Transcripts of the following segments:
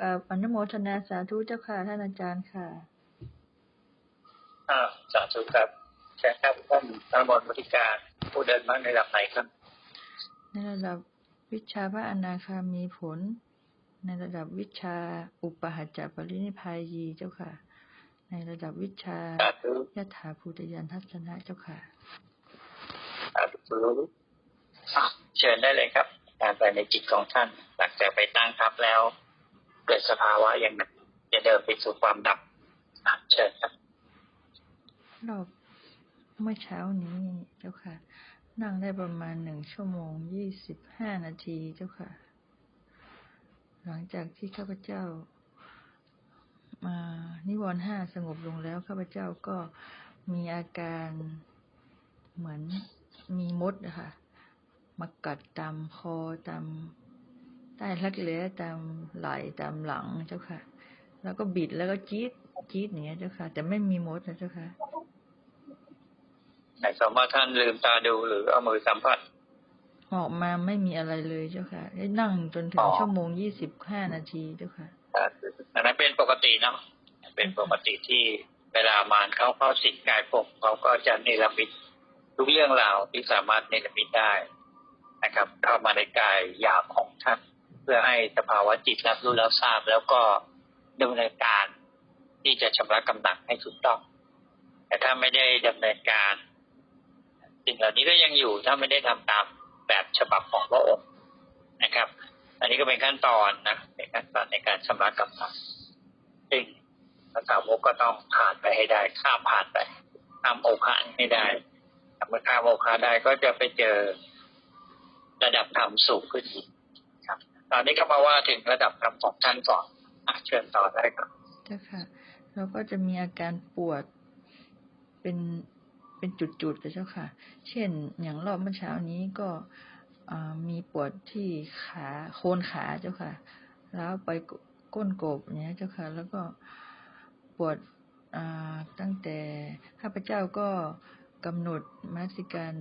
กับอนุโมทนาสาธุเจ้าค่ะท่านอาจารย์ค่ะอ่าสาธุครับแช่ครับท่านธนบรบริการผู้เดินมาในระดับไหนครับ ในระดับวิชาพระอนาคามีผล ในระดับวิชาอุปหัจจปรินิพพายีเจ้าค่ะ ในระดับวิชาสาธุยถาภูตยานทัศนะเจ้าค่ะสาธุอะเชิญได้เลยครับ การไปในจิตของท่าน หลังจากไปตั้งทับแล้ว เกิดสภาวะอย่างนั้นจะเดินไปสู่ความดับเชิญครับรอบเมื่อเช้านี้เจ้าค่ะ นั่งได้ประมาณหนึ่งชั่วโมงยี่สิบห้านาทีเจ้าค่ะ หลังจากที่ข้าพเจ้ามานิวรณ์ห้าสงบลงแล้วข้าพเจ้าก็มีอาการเหมือนมีมดนะคะมากัดตามคอตาม ใต้รักแร้ตามไหล่ตามหลังเจ้าค่ะ แล้วก็บิดแล้วก็จี๊ดจี๊ดอย่างเงี้ยเจ้าค่ะ แต่ไม่มีมดนะเจ้าค่ะไหนสมมติท่านลืมตาดูหรือเอามือสัมผัสออกมาไม่มีอะไรเลยเจ้าค่ะ ได้นั่งจนถึงอ๋อชั่วโมงยี่สิบห้านาทีเจ้าค่ะอันนั้นเป็นปกติเนาะเป็นปกติที่เวลามารเข้าเข้าสิงกายผมเขาก็จะเนรมิตทุกเรื่องราวที่สามารถเนรมิตได้นะครับ เข้ามาในกายหยาบของท่านเพื่อให้สภาวะจิตรับรู้แล้วทราบ แล้วก็ดำเนินการที่จะชำระกำหนักให้ถูกต้อง แต่ถ้าไม่ได้ดำเนินการ สิ่งเหล่านี้ก็ยังอยู่ถ้าไม่ได้ทำตามแบบฉบับของพระองค์นะครับ อันนี้ก็เป็นขั้นตอนนะเป็นขั้นตอนในการชำระกำลังซึ่งพระสาวกก็ต้องผ่านไปให้ได้ข้ามผ่านไปข้ามโอคาให้ได้เมื่อข้ามโอคาได้ก็จะไปเจอระดับธรรมสูงขึ้นอีกครับ ตอนนี้ก็มาว่าถึงระดับธรรมของท่านก่อนอะเชิญต่อได้ครับเจ้าค่ะแล้วก็จะมีอาการปวดเป็นเป็นจุดๆกับเจ้าค่ะ เช่น อย่างรอบเมื่อเช้านี้ก็มีปวดที่ขาโคนขาเจ้าค่ะ แล้วไปก้นกบเนี้ยเจ้าค่ะ แล้วก็ปวดตั้งแต่ข้าพเจ้าก็กำหนดมาสิการ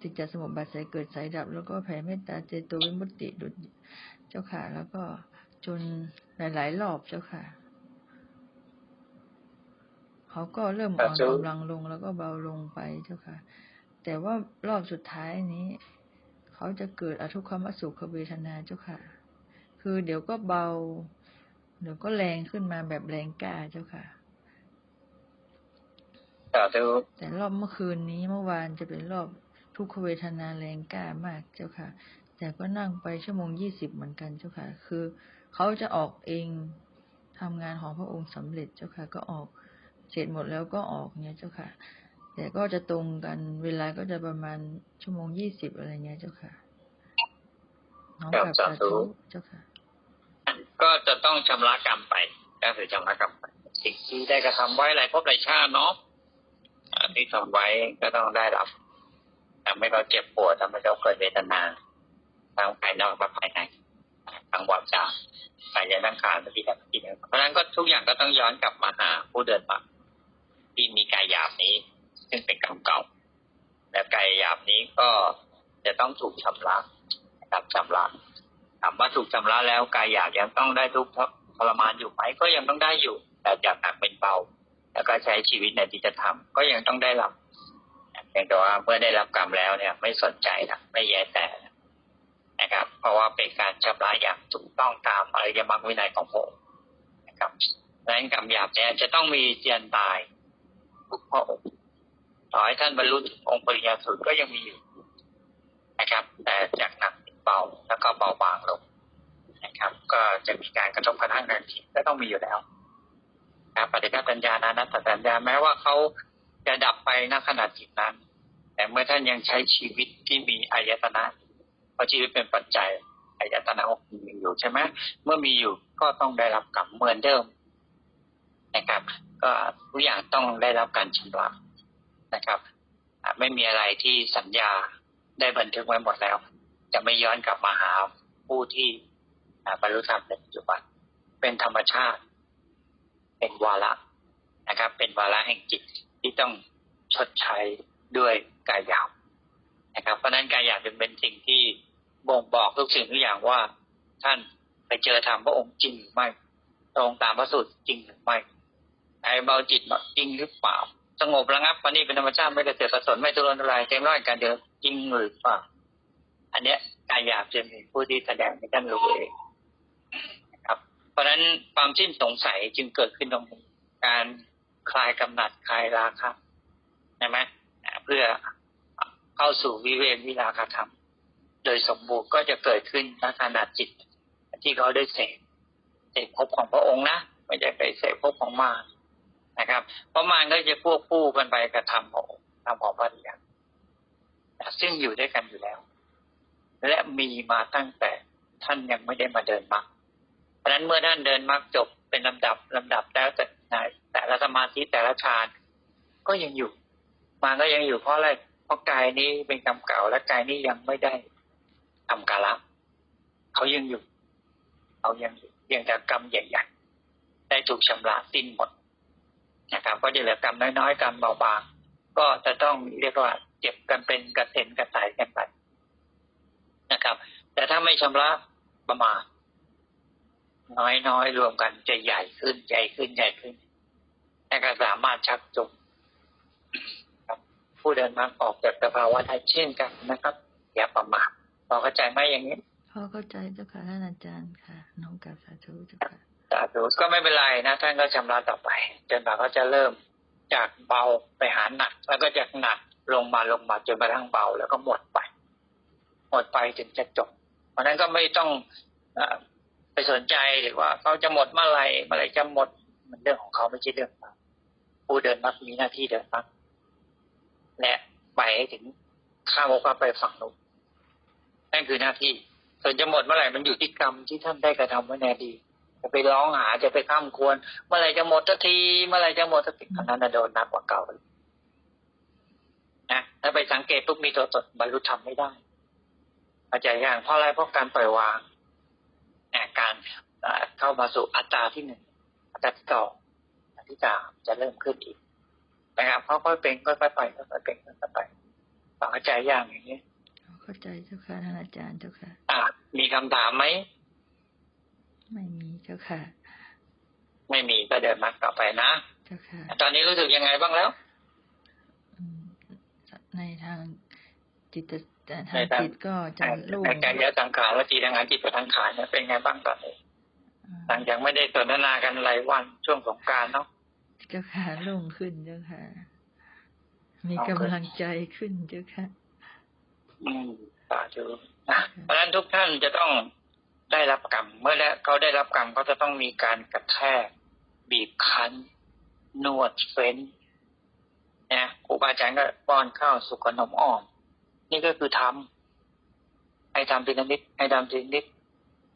ติจจสมุปบาทสายเกิดสายดับ แล้วก็แผ่เมตตาเจโตวิมุตติดุจเจ้าค่ะ แล้วก็จนหลาย ๆ รอบเจ้าค่ะ เขาก็เริ่มอ่อนครับกำลังลงแล้วก็เบาลงไปเจ้าค่ะ แต่ว่ารอบสุดท้ายนี้ เขาจะเกิดอทุกขมสุขเวทนาเจ้าค่ะ คือเดี๋ยวก็เบา เดี๋ยวก็แรงขึ้นมาแบบแรงกล้าเจ้าค่ะสาธุแต่รอบเมื่อคืนนี้เมื่อวานจะเป็นรอบ ทุกขเวทนาแรงกล้ามากเจ้าค่ะ แต่ก็นั่งไปชั่วโมงยี่สิบเหมือนกันเจ้าค่ะ คือเขาจะออกเองทำงานของพระองค์สำเร็จเจ้าค่ะ ก็ออกเสร็จหมดแล้วก็ออกเนี่ยเจ้าค่ะ แต่ก็จะตรงกันเวลาก็จะประมาณชั่วโมงยี่สิบอะไรเงี้ยเจ้าค่ะน้องกับสาธุเจ้าค่ะ ก็จะต้องชำระกรรมไปก็คือชำระกรรมไปสิ่งที่ได้กระทำไว้หลายภพหลายชาติเนาะอ่าที่ทำไว้ก็ต้องได้รับ ทำให้เราเจ็บปวดทำให้เราเกิดเวทนาทั้งภายนอกและภายในทั้งวาจากายนั่างขาและที่แบบที่เพราะฉะนั้นก็ทุกอย่างก็ต้องย้อนกลับมาหาผู้เดินมาที่มีกายหยาบนี้ ซึ่งเป็นกรรมเก่า และกายหยาบนี้ก็จะต้องถูกชำระนะครับชำระถามว่าถูกชำระแล้วกายหยาบยังต้องได้ทุกข์ทรมานอยู่ไหมก็ยังต้องได้อยู่ แต่จากหนักเป็นเบา แล้วก็ใช้ชีวิตในที่จะทำก็ยังต้องได้รับ แต่ว่าเมื่อได้รับกรรมแล้วเนี่ย ไม่สนใจนะไม่แยแต่นะครับ เพราะว่าเป็นการชำระอย่างถูกต้องตามอริยมรรควินัยของพระองค์นะครับดังนั้นกรรมหยาบเนี่ยจะต้องมีเจียนตายทุกพระองค์ต่อให้ท่านบรรลุองค์ปริญญาสุดก็ยังมีอยู่นะครับ แต่จากหนักเบาแล้วก็เบาบางลงนะครับ ก็จะมีการกระทบกระทั่งกันจิตก็ต้องมีอยู่แล้วนะปฏิฆาตัญญานานัตตัญญาแม้ว่าเขาจะดับไปณขณะจิตนั้น แต่เมื่อท่านยังใช้ชีวิตที่มีอายตนะเพราะชีวิตเป็นปัจจัยอายตนะมีอยู่ใช่ไหมเมื่อมีอยู่ก็ต้องได้รับกรรมเหมือนเดิมนะครับ ก็ทุกอย่างต้องได้รับการชำระนะครับไม่มีอะไรที่สัญญาได้บันทึกไว้หมดแล้ว จะไม่ย้อนกลับมาหาผู้ที่บรรลุธรรมในปัจจุบันเป็นธรรมชาติ เป็นวาระนะครับ เป็นวาระแห่งจิตที่ต้องชดใช้ ด้วยกายหยาบนะครับ เพราะนั้นกายหยาบจึงเป็นสิ่งที่บ่งบอกทุกสิ่งทุกอย่างว่า ท่านไปเจอธรรมพระองค์จริงหรือไม่ตรงตามพระสูตรจริงหรือไม่ไอ้เบาจิตจริงหรือเปล่า สงบระงับวันนี้เป็นธรรมชาติไม่กระเสือกกระสนไม่ทุรนทุรายเต็มร้อยการเดินจริงหรือเปล่าอันเนี้ยกายหยาบจะมีผู้ที่แสดงให้ท่านรู้เองนะครับเพราะฉะนั้นความสิ้นสงสัยจึงเกิดขึ้นตรงการคลายกำหนัดคลายราคะใช่ไหม เพื่อเข้าสู่วิเวกวิราคธรรม โดยสมบูรณ์ก็จะเกิดขึ้นในขนาดจิต ที่เขาได้เสพเสพภพของพระองค์นะไม่ใช่ไปเสพภพของมารนะครับ เพราะมารก็จะพวกคู่กันไปกระทำของทำของพระริยาซึ่งอยู่ด้วยกันอยู่แล้ว และมีมาตั้งแต่ท่านยังไม่ได้มาเดินมรรคเพราะนั้นเมื่อท่านเดินมรรคจบเป็นลำดับลำดับแล้วแต่แต่ละสมาธิแต่ละฌานก็ยังอยู่ มารก็ยังอยู่เพราะอะไรเพราะกายนี้เป็นกรรมเก่า และกายนี้ยังไม่ได้ทำกาละเขายังอยู่เขายังอยู่ยังแต่กรรมใหญ่ๆได้ถูกชำระสิ้นหมดนะครับก็จะเหลือกรรมน้อยๆกรรมเบาบางก็จะต้องเรียกว่าเจ็บกันเป็นกระเซ็นกระสายกันไปนะครับ แต่ถ้าไม่ชำระประมาณน้อยๆรวมกันจะใหญ่ขึ้นใหญ่ขึ้นใหญ่ขึ้นและก็สามารถชักจูง ผู้เดินมรรคออกจากสภาวะได้เช่นกันนะครับ อย่าประมาทพอเข้าใจไหมอย่างนี้พอเข้าใจเจ้าค่ะท่านอาจารย์ค่ะน้องกราบสาธุเจ้าค่ะสาธุก็ไม่เป็นไรนะท่านก็ชำระต่อไป จนกว่าเขาจะเริ่มจากเบาไปหาหนัก แล้วก็จากหนักลงมาลงมาจนกระทั่งเบาแล้วก็หมดไป หมดไปถึงจะจบ เพราะฉะนั้นก็ไม่ต้องเออไปสนใจหรือว่าเขาจะหมดเมื่อไหร่เมื่อไหร่จะหมดมันเรื่องของเขาไม่ใช่เรื่องเราผู้เดินมักมีหน้าที่เดินมัก และไปให้ถึงข้ามโอกาไปฝั่งนู้นนั่นคือหน้าที่ ส่วนจะหมดเมื่อไหร่มันอยู่ที่กรรมที่ท่านได้กระทำไว้ในอดีตจะไปร้องหาจะไปข้ามควร เมื่อไหร่จะหมดสักที เมื่อไหร่จะหมดสักทีอันนั้นนะโดนนักกว่าเก่านะถ้าไปสังเกตปุ๊บมีตัวตนบรรลุธรรมไม่ได้เข้าใจยังเพราะอะไรเพราะการปล่อยวางอ่การเข้ามาสู่อัตราที่หนึ่งอัตราที่สองอัตราที่สามจะเริ่มขึ้นอีก นะครับค่อยๆเป็นค่อยๆไปค่อยๆเป็นค่อยๆไปฟังเข้าใจอย่างอย่างนี้เข้าใจเจ้าค่ะท่านอาจารย์เจ้าค่ะ อ่ามีคำถามไหมไม่มีเจ้าค่ะ ไม่มีก็เดินมาต่อไปนะเจ้าค่ะ ตอนนี้รู้สึกยังไงบ้างแล้วอืมในทางจิตแต่ในทางทางจิตก็จะโล่งในการยะสังขารและจีทางงานจิตประทางขานเนี่ยเป็นไงบ้างตอนนี้หลังจากไม่ได้สนทนากันหลายวันช่วงสงกรารเนาะ เจ้าค่ะลงขึ้นเจ้าค่ะ มีกำลังใจขึ้นเจ้าค่ะอืมสาธุนะเพราะฉะนั้นทุกท่านจะต้องได้รับกรรม เมื่อได้วเขาได้รับกรรมก็จะต้องมีการกระแทก บีบคั้น นวดเฟ้นนะครูบาอาจารย์ก็ป้อนข้าวสุกขนมอ่อน นี่ก็คือทำให้ทำทีละนิดให้ทำทีละนิด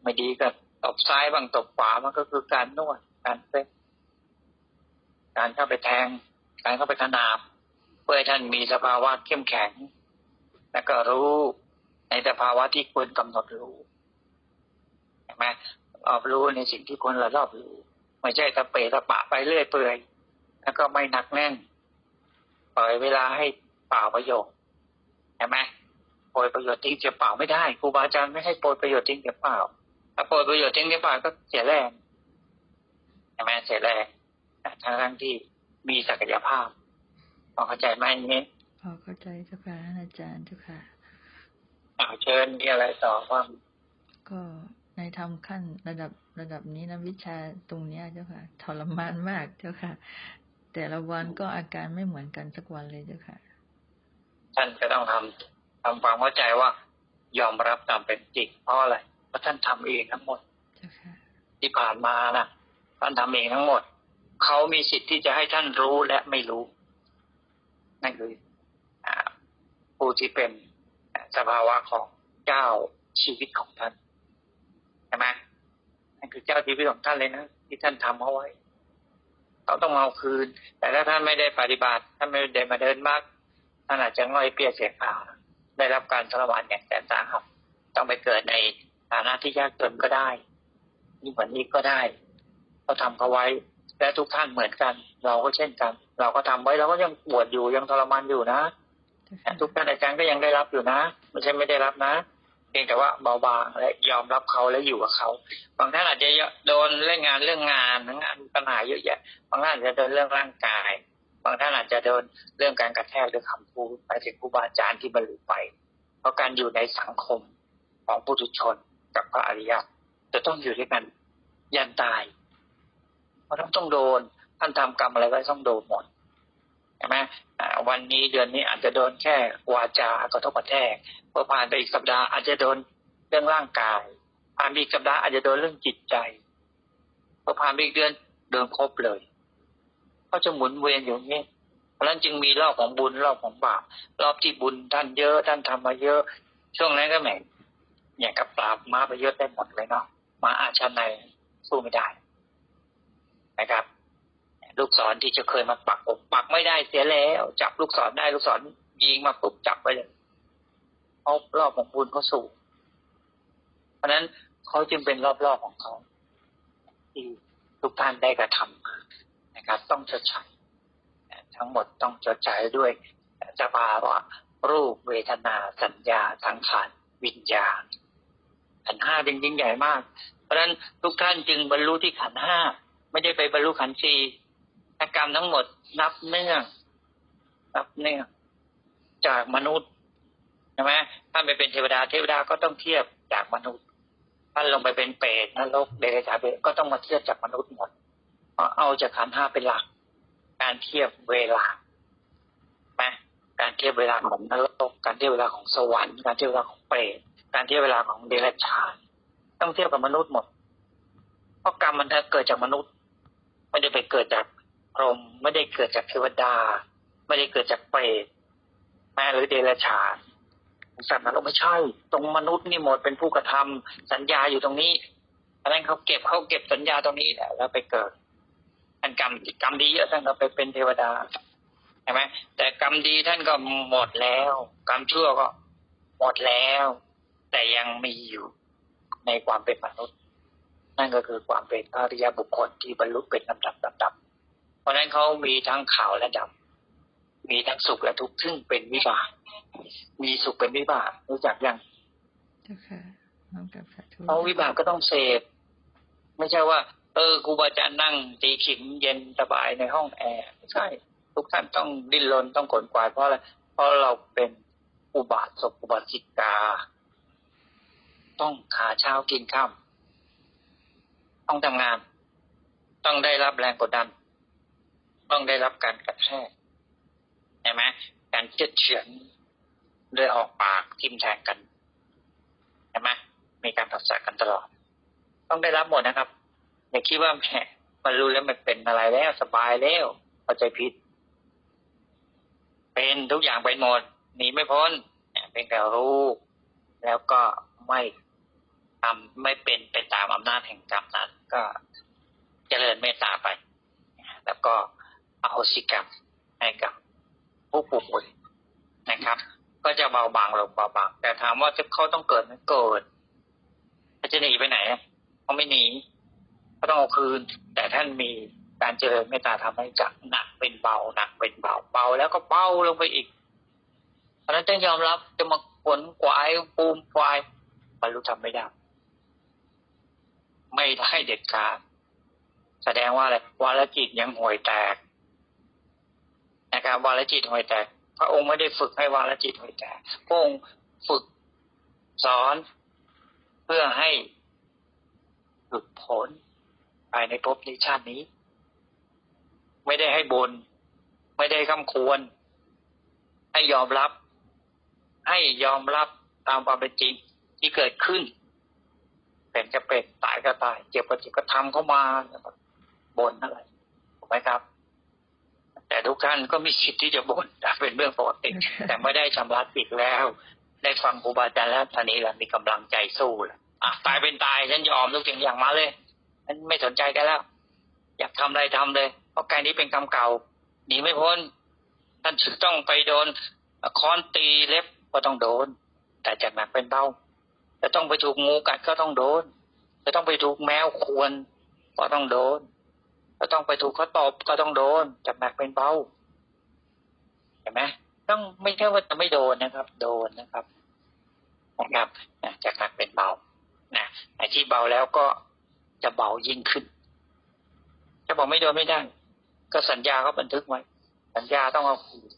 ไม่ดีก็ตบซ้ายบ้างตบขวามันก็คือการนวดการเฟ้น การเข้าไปแทง การเข้าไปขนาบ เพื่อให้ท่านมีสภาวะเข้มแข็ง แล้วก็รู้ในสภาวะที่ควรกำหนดรู้เห็นไหมรอบรู้ในสิ่งที่ควรระรอบรู้ ไม่ใช่สะเปะสะปะไปเรื่อยเปื่อย แล้วก็ไม่หนักแน่นปล่อยเวลาให้เปล่าประโยชน์เห็นไหมโปรยประโยชน์ทิ้งเสียเปล่าไม่ได้ครูบาอาจารย์ไม่ให้โปรยประโยชน์ทิ้งเสียเปล่าถ้าโปรยประโยชน์ทิ้งเสียเปล่าก็เสียแรงเห็นไหมเสียแรง ทั้งทั้งๆที่มีศักยภาพพอเข้าใจไหมอย่างนี้พอเข้าใจเจ้าค่ะท่านอาจารย์เจ้าค่ะอ่าเชิญมีอะไรต่อว่าก็ในทำขั้นระดับระดับนี้นะวิชาตรงเนี้ยเจ้าค่ะทรมานมากเจ้าค่ะ แต่ละวันก็อาการไม่เหมือนกันสักวันเลยเจ้าค่ะ ท่านก็ต้องทำทำความเข้าใจว่ายอมรับตามเป็นจริงเพราะอะไรเพราะท่านทำเองทั้งหมดเจ้าค่ะที่ผ่านมานะท่านทำเองทั้งหมด เขามีสิทธิ์ที่จะให้ท่านรู้และไม่รู้ นั่นคือผู้ที่เป็นสภาวะของเจ้าชีวิตของท่านใช่ไหมนั่นคือเจ้าชีวิตของท่านเลยนะที่ท่านทำเอาไว้เขาต้องเอาคืน แต่ถ้าท่านไม่ได้ปฏิบัติท่านไม่ได้มาเดินมากท่านอาจจะง่อยเปียกเสียขาได้รับการทรมานอย่างแสนสาหัสต้องไปเกิดในฐานะที่ยากจนก็ได้ยิ่งกว่านี้ก็ได้เขาทำเขาไว้ และทุกท่านเหมือนกัน เราก็เช่นกัน เราก็ทำไว้เราก็ยังปวดอยู่ยังทรมานอยู่นะเจ้าค่ะทุกท่านอาจารย์ก็ยังได้รับอยู่นะไม่ใช่ไม่ได้รับนะเพียงแต่ว่าเบาบางและยอมรับเขาและอยู่กับเขา บางท่านอาจจะโดนเรื่องงานเรื่องงานงานปัญหาเยอะแยะ บางท่านอาจจะโดนเรื่องร่างกาย บางท่านอาจจะโดนเรื่องการกระแทกด้วยคำพูดไปถึงครูบาอาจารย์ที่บรรลุไป เพราะการอยู่ในสังคมของปุถุชนกับพระอริยะจะต้องอยู่ด้วยกันยันตายเพ ราะต้องต้องโดนท่านทำกรรมอะไรไว้ต้องโดนหมดใช่ไหมวันนี้เดือนนี้อาจจะโดนแค่วาจากระทบกระแทกพอผ่านไปอีกสัปดาห์อาจจะโดนเรื่องร่างกายผ่านไปอีกสัปดาห์อาจจะโดนเรื่องจิตใจพอผ่านไปอีกเดือนโดนครบเลย ก็จะหมุนเวียนอยู่นี้เพราะฉะนั้นจึงมีรอบของบุญรอบของบาปรอบที่บุญท่านเยอะท่านทำมาเยอะ ช่วงนั้นก็แหมอย่างกับปราบม้าไปเยอะได้หมดเลยเนาะม้าอาชาในสู้ไม่ได้ นะครับ ลูกศรที่จะเคยมาปักผมปักไม่ได้เสียแล้ว จับลูกศรได้ลูกศรยิงมาปุ๊บจับไปเลยเพรารอบของบุญเขาสูงเพราะนั้นเขาจึงเป็นรอบๆของเขาที่ทุกท่านได้กระทำนะครับ ต้องชดใช้ทั้งหมดต้องชดใช้ด้วยสภาวะรูปเวทนาสัญญาสังขารวิญญาณขันห้าจึงยิ่งใหญ่มาก เพราะฉะนั้นทุกท่านจึงบรรลุที่ขันห้า ไม่ได้ไปบรรลุขันธ์สี่กรรมทั้งหมดนับเนื่องนับเนื่องจากมนุษย์ใช่ไหมถ้าไปเป็นเทวดาเทวดาก็ต้องเทียบจากมนุษย์ท่าลงไปเป็นเปรตนรกเดรัจฉานเปรตก็ต้องมาเทียบจากมนุษย์หมดเพราะเอาจากขันธ์ห้าเป็นหลัก การเทียบเวลาไหมการเทียบเวลาของนรก การเทียบเวลาของสวรรค์ การเทียบเวลาของเปรต การเทียบเวลาของเดรัจฉาน ต้องเทียบกับมนุษย์หมด เพราะกรรมมันเกิดจากมนุษย์ ไม่ได้ไปเกิดจากพรหมไม่ได้เกิดจากเทวดา ไม่ได้เกิดจากเปรตแม่หรือเดรัจฉานสัตว์นรกไม่ใช่ ตรงมนุษย์นี่หมดเป็นผู้กระทำสัญญาอยู่ตรงนี้เพรานั้นเขาเก็บเขาเก็บสัญญาตรงนี้แหละแล้วไปเกิดอันกรรมกรรมดีเยอะท่านก็ไปเป็นเทวดาใช่ไหมแต่กรรมดีท่านก็หมดแล้ว กรรมชั่วก็หมดแล้ว แต่ยังมีอยู่ในความเป็นมนุษย์ นั่นก็คือความเป็นพระอริยบุคคลที่บรรลุเป็นลำดับลำดับ เพราะฉะนั้นเขามีทั้งขาวและดำมีทั้งสุขและทุกข์ซึ่งเป็นวิบากมีสุขเป็นวิบากรู้จักยังเจ้าค่ะน้อมกับสาธุเพราะวิบากก็ต้องเสพไม่ใช่ว่า เออครูบาอาจารย์นั่งตีขิมเย็นสบายในห้องแอร์ไม่ใช่ ทุกท่านต้องดิ้นรนต้องขนกวายเพราะอะไรเพราะเราเป็นอุบาสกอุบาสิกา ต้องหาเช้ากินข้าม ต้องทำงาน ต้องได้รับแรงกดดัน ต้องได้รับการกระแทกใช่ไหมการเชือดเฉือนด้วยออกปากทิมแทงกันใช่ไหมมีการผัสสะกันตลอด ต้องได้รับหมดนะครับอย่าคิดว่าแหมมันรู้แล้วมันเป็นอะไรแล้วสบายแล้วเข้าใจผิด เป็นทุกอย่างเป็นหมดหนีไม่พ้นเป็นแต่รู้แล้วก็ไม่ ทำไม่เป็นไปตามอำนาจแห่งกรรมนั้น ก็เจริญเมตตาไป แล้วก็อโหสิกรรมให้กับผู้ป่วยนะครับ ก็จะเบาบางลงเบาบาง แต่ถามว่าจะเขาต้องเกิดไหมเกิดเขาจะหนีไปไหนเขาไม่หนีเขาต้องเอาคืน แต่ท่านมีการเจริญเมตตาทำให้จากหนักเป็นเบาหนักเป็นเบาเบาแล้วก็เบาลงไปอีกเพราะนั้นต้องยอมรับจะมาขวนกวายปูมควายบรรลุธรรมไม่ได้ ไม่ได้เด็ดขาดแสดงว่าอะไรวาลจิตยังห่วยแตกนะครับวาลจิตห่วยแตก พระองค์ไม่ได้ฝึกให้วาลจิตห่วยแตกพระองค์ฝึกสอนเพื่อให้หลุดพ้นภายในภพในชาตินี้ ไม่ได้ให้บน ไม่ได้คำควร ให้ยอมรับ ให้ยอมรับตามความเป็นจริงที่เกิดขึ้น เป็นก็เป็นตายก็ตาย เจ็บก็เจ็บก็ทำเข้ามาบนอะไรถูกไหมครับ แต่ทุกท่านก็มีสิทธิ์ที่จะบ่นเป็นเรื่องปกติแต่ไม่ได้ชำระจิตแล้ว ได้ฟังครูบาอาจารย์แล้วท่านี้แหละมีกำลังใจสู้แล้วอะตายเป็นตายฉันยอมทุกสิ่งอย่างมาเลยฉันไม่สนใจกันแล้ว อยากทำอะไรทำเลย เพราะกายนี้เป็นกรรมเก่าหนีไม่พ้นท่านจะต้องไปโดนค้อนตีเล็บก็ต้องโดน แต่จากหนักเป็นเบา จะต้องไปถูกงูกัดก็ต้องโดน จะต้องไปถูกแมวควนก็ต้องโดน จะต้องไปถูกเขาตบก็ต้องโดนจากหนักเป็นเบาเห็นไหมต้องไม่ใช่ว่าจะไม่โดนนะครับ โดนนะครับนะครับนะจากหนักเป็นเบานะไอ้ที่เบาแล้วก็จะเบายิ่งขึ้นจะบอกไม่โดนไม่ได้ ก็สัญญาเขาบันทึกไว้ สัญญาต้องเอาคืน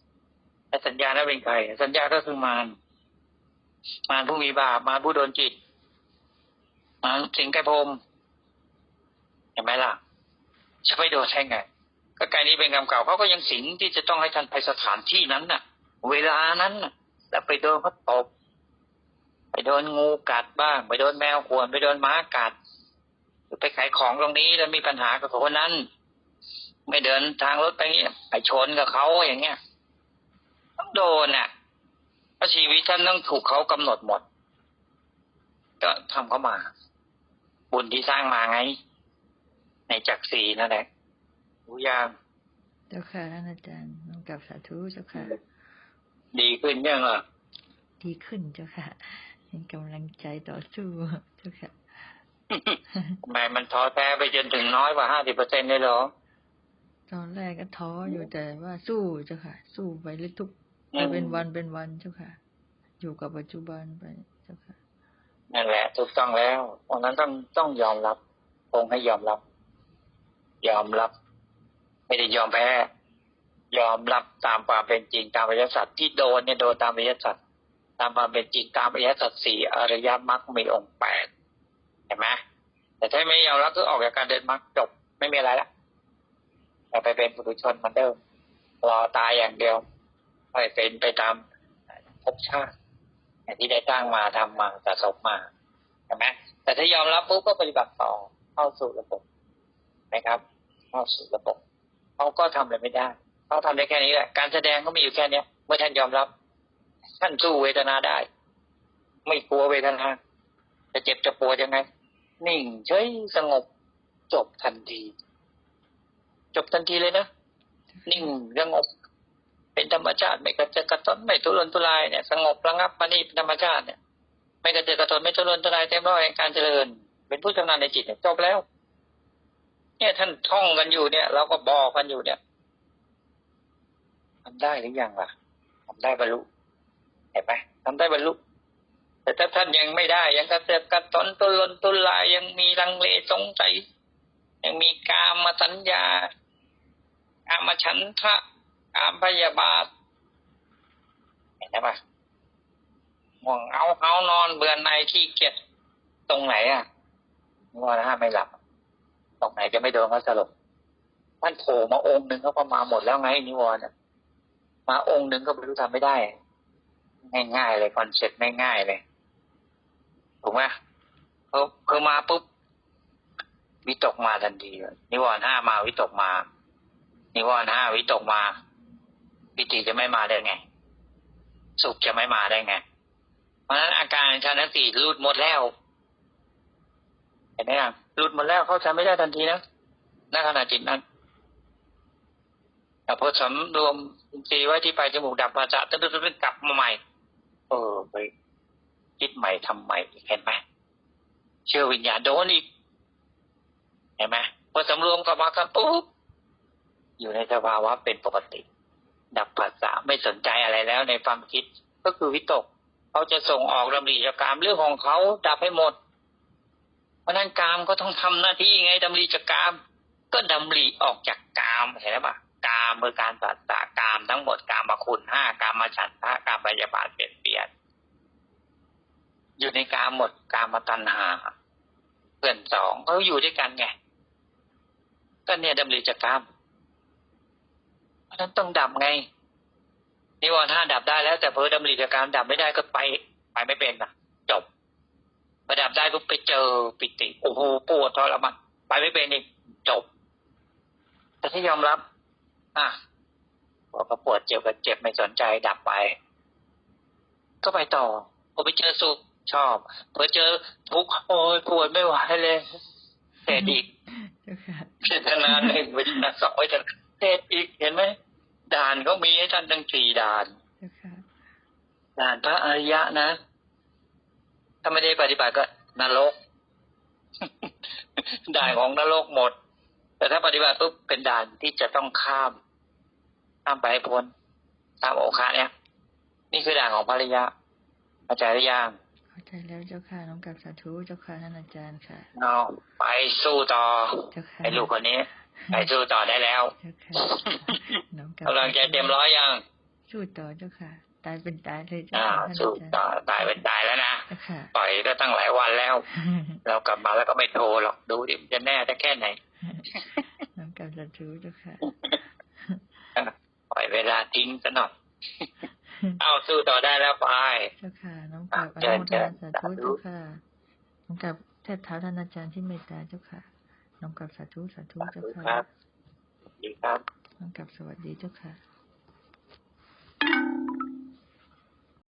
แต่สัญญานั้นเป็นใครสัญญาก็คือมาร มารผู้มีบาปมารผู้โดนจิตมารสิงไก่พรมเห็นไหมล่ะจะไม่โดนใช่ไงก็กายนี้เป็นกรรมเก่าเขาก็ยังสิงที่จะต้องให้ท่านไปสถานที่นั้นน่ะ เวลานั้นน่ะ แล้วไปโดนเขาตบไปโดนงูกัดบ้าง ไปโดนแมวข่วนไปโดนม้ากัดหรือไปขายของตรงนี้แล้วมีปัญหากับคนนั้น ไม่เดินทางรถไปเงี้ยไปชนกับเขาอย่างเงี้ยต้องโดนน่ะาะชีวิตท่านต้องถูกเขากำหนดหมด ก็ทำเข้ามา บุญที่สร้างมาไง ในจักรสีนั่นแหละรู้ยังเจ้าค่ะท่านอาจารย์น้องกับสาธุเจ้าค่ะ ดีขึ้นยังอะดีขึ้นเจ้าค่ะเป็นกำลังใจต่อสู้เจ้าค่ะทำไมมันท้อแท้ไปจนถึงน้อยกว่าห้าสิบเปอร์เซ็นต์เลยเหรอ ตอนแรกก็ท้ออยู่แต่ว่าสู้เจ้าค่ะ สู้ไปเรื่อยทุก อืไปมเป็นวันเป็นวันเจ้าค่ะ อยู่กับปัจจุบันไปเจ้าค่ะนั่นแหละถูกต้องแล้วเพราะนั้นต้องต้องยอมรับคงให้ยอมรับ ยอมรับ ไม่ได้ยอมแพ้ยอมรับตามความเป็นจริงตามอริยสัจที่โดนเนี่ยโดนตามอริยสัจตามความเป็นจริงตามอริยสัจสี่อริยมรรคมีองค์แปดเห็นไหมแต่ถ้าไม่ยอมรับก็ออกจากการเดินมรรคจบไม่มีอะไรละเราไปเป็นปุถุชนเหมือนเดิมรอตายอย่างเดียว ไปเป็นไปตามภพชาติที่ได้ตั้งมาทำมาสะสมมาเห็นไหมแต่ถ้ายอมรับปุ๊บก็ปฏิบัติต่อเข้าสู่ระบบนะครับ เข้าสู่ระบบเขาก็ทำอะไรไม่ได้เขาทำได้แค่นี้แหละการแสดงก็มีอยู่แค่เนี้ยเมื่อท่านยอมรับ ท่านสู้เวทนาได้ ไม่กลัวเวทนาจะเจ็บจะปวดยังไงนิ่งเฉยสงบจบทันที จบทันทีเลยนะนิ่งสงบ เป็นธรรมชาติ ไม่กระเจิดกระต้นไม่ทุรนทุรายเนี่ยสงบระงับมานี่เป็นธรรมชาติเนี่ยไม่กระเจิดกระต้นไม่ทุรนทุรายเต็มร้อยแห่งการเจริญ เป็นผู้ชำนาญในจิตเนี่ยจบแล้ว เนี่ยท่านท่องกันอยู่เนี่ย เราก็บอกกันอยู่เนี่ยทำได้หรือยังล่ะทำได้บรรลุเห็นไหมทำได้บรรลุแต่ถ้าท่านยังไม่ได้ยังกระเจิดกระต้นตุลนตุลายยังมีลังเลสงสัยยังมีกามมาสัญญากามมาฉันทะ กามพยาบาทเห็นไหมปะห่วงเอาเอานอนเบื่อในขี้เกียจตรงไหนอะว่าถ้าไม่หลับ ตรงไหนจะไม่โดนเขาสลบท่านโผล่มาองค์หนึ่งก็ประมาหมดแล้วไงนิวรณ์อะมาองค์หนึ่งก็ไม่รู้ทำไม่ได้ ง่ายๆเลยคอนเซ็ปต์ง่ายๆเลยถูกไหมเขาคือมาปุ๊บวิตกมาทันทีเลยนิวรณ์ห้ามาวิตกมา นิวรณ์ห้าวิตกมา ปิติจะไม่มาได้ไง สุขจะไม่มาได้ไง เพราะฉะนั้นอาการชาติสี่รุดหมดแล้ว เห็นไหมอะหลุดหมดแล้วเขาทำไม่ได้ทันทีนะณขณะจิตนั้นแต่พอสำรวมจีไว้ที่ไปลายจมูกดับมาจะตึ๊ดตึ๊ดตึ๊ดกลับมาใหม่ เออไปคิดใหม่ทำใหม่เห็นไหมเชื่อวิญญาณโดนอีกเห็นไหมพอสำรวมกลับมากันปุ๊บอยู่ในสภาวะเป็นปกติ ดับภาษาไม่สนใจอะไรแล้วในความคิดก็คือวิตกเขาจะส่งออกดำริจากการเรื่องของเขาดับให้หมด เพราะนั้นกามก็ต้องทำหน้าที่ไงดำริจากกาม ก็ดำริออกจากกามเห็นไหมปะกามเมื่อการสัตตากามทั้งหมดกามมาคุณห้ากามมาฉันทะกามพยาบาทเปลี่ยนเปลี่ยนอยู่ในกามหมดกามมาตัณหา เพื่อนสองเขาอยู่ด้วยกันไงก็เนี่ยดำริจากกาม เพราะฉะนั้นต้องดับไงนิวรณ์ห้าดับได้แล้ว แต่เพอดำริจากกามดับไม่ได้ก็ไป ไปไม่เป็นนะจบพอดับได้ปุ๊บไปเจอปิติโอ้โหปวดทรมานไปไม่เป็นอีกจบ แต่ถ้ายอมรับ อะพอก็ปวดเจ็บก็เจ็บไม่สนใจดับไป ก็ไปต่อพอไปเจอสุขชอบพอเจอทุกข์โอ้ยปวดไม่ไหวเลยเสร็จอีกเจ้าค่ะเจตนาหนึ่งวิจารณ์สองวิจารณ์ เสร็จอีกเห็นไหมด่านก็มีให้ท่านทั้งสี่ด่านเจ้าค่ะด่านพระอริยะนะ ถ้าไม่ได้ปฏิบัติก็นรก ด่านของนรกหมด แต่ถ้าปฏิบัติปุ๊บเป็นด่านที่จะต้องข้าม ข้ามไปให้พ้นตามโอคาเนี่ย นี่คือด่านของพระอริยะอาจารย์หรือยังเข้าใจแล้วเจ้าค่ะน้องกลับสาธุเจ้าค่ะท่านอาจารย์ค่ะเอาไปสู้ต่อเจ้าค่ะไอ้ลูกคนนี้ ไปสู้ต่อได้แล้วเจ้าค่ะน้องกลับกำลังใจเต็มร้อยยัง สู้ต่อเจ้าค่ะ ตายเป็นตายเลยเจ้าอ่าค่ะท่านสู้อาจารย์ต่อตายเป็นตายแล้วนะเจ้าค่ะปล่อยก็ตั้งหลายวันแล้ว เรากลับมาแล้วก็ไม่โทรหรอกดูดิมันจะแน่จะแค่ไหนน้องกลับสาธุเจ้าค่ะปล่อยเวลาทิ้งซะหน่อยเอาสู้ต่อได้แล้วไปเจ้าค่ะ น้องกลับอเชินุญโมทเชินาญสาสาธุธุเจ้าค่ะน้องกลับแทบเท้าท่านอาจารย์ที่เมตตาเจ้าค่ะ น้องกับสาธุสาธุเจ้าค่ะครับดีครับน้องกับสวัสดีเจ้าค่ะ